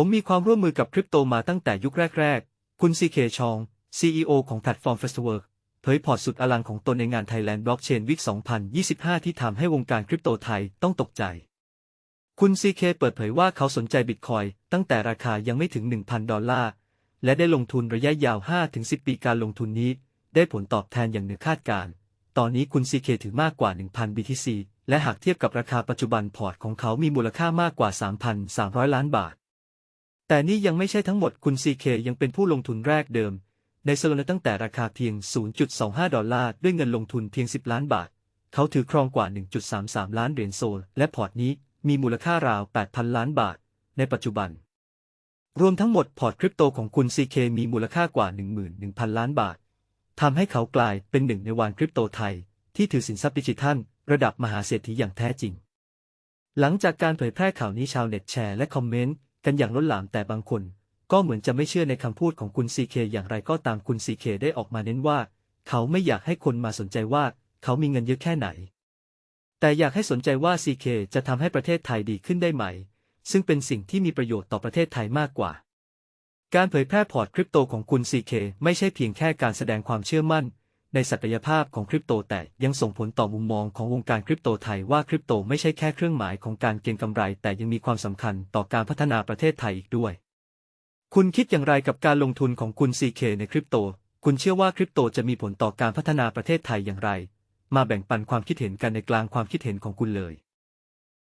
ผมมีความร่วมมือกับคริปโตมาตั้งแต่ยุคแรก ๆ คุณซีเคชอง CEO ของแพลตฟอร์ม f e s t w o r k เผยพอร์ตสุดอลังของตนในงาน Thailand Blockchain Week 2025 ที่ทำให้วงการคริปโตไทยต้องตกใจ คุณซีเคเปิดเผยว่าเขาสนใจบิตคอยตั้งแต่ราคายังไม่ถึง 1,000 ดอลลาร์ และได้ลงทุนระยะยาว 5-10 ปีการลงทุนนี้ ได้ผลตอบแทนอย่างเหนือคาดการณ์ตอนนี้คุณซีเคถือมากกว่า 1,000 BTC และหากเทียบกับราคาปัจจุบันพอร์ตของเขามีมูลค่ามากกว่า 3,300 ล้านบาท แต่นี่ยังไม่ใช่ทั้งหมดคุณซีเคยังเป็นผู้ลงทุนแรกเดิม ในโซลตั้งแต่ราคาเพียง 0.25 ดอลลาร์ ด้วยเงินลงทุนเพียง 10 ล้านบาท เขาถือครองกว่า 1.33 ล้านเหรียญโซล และพอร์ตนี้มีมูลค่าราว 8,000 ล้านบาท ในปัจจุบัน รวมทั้งหมดพอร์ตคริปโตของคุณ CK มีมูลค่ากว่า 11,000 ล้านบาททำให้เขากลายเป็นหนึ่งในวานคริปโตไทย ที่ถือสินทรัพย์ดิจิทัล ระดับมหาเศรษฐีอย่างแท้จริง หลังจากการเผยแพร่ข่าวนี้ชาวเน็ตแชร์และคอมเมนต์ กันอย่างล้นหลามแต่บางคน ก็เหมือนจะไม่เชื่อในคำพูดของคุณ CK อย่างไรก็ตามคุณ CK ได้ออกมาเน้นว่า เขาไม่อยากให้คนมาสนใจว่าเขามีเงินเยอะแค่ไหน แต่อยากให้สนใจว่า CK จะทำให้ประเทศไทยดีขึ้นได้ไหม ซึ่งเป็นสิ่งที่มีประโยชน์ต่อประเทศไทยมากกว่า การเผยแพร่พอร์ตคริปโตของคุณ CK ไม่ใช่เพียงแค่การแสดงความเชื่อมั่น ในศักยภาพของคริปโตแต่ยังส่งผลต่อมุมมองของวงการคริปโตไทยว่าคริปโตไม่ใช่แค่เครื่องหมายของการเก็งกำไร แต่ยังมีความสำคัญต่อการพัฒนาประเทศไทยอีกด้วย คุณคิดอย่างไรกับการลงทุนของคุณ CK ในคริปโต คุณเชื่อว่าคริปโตจะมีผลต่อการพัฒนาประเทศไทยอย่างไร มาแบ่งปันความคิดเห็นกันในกลางความคิดเห็นของคุณเลย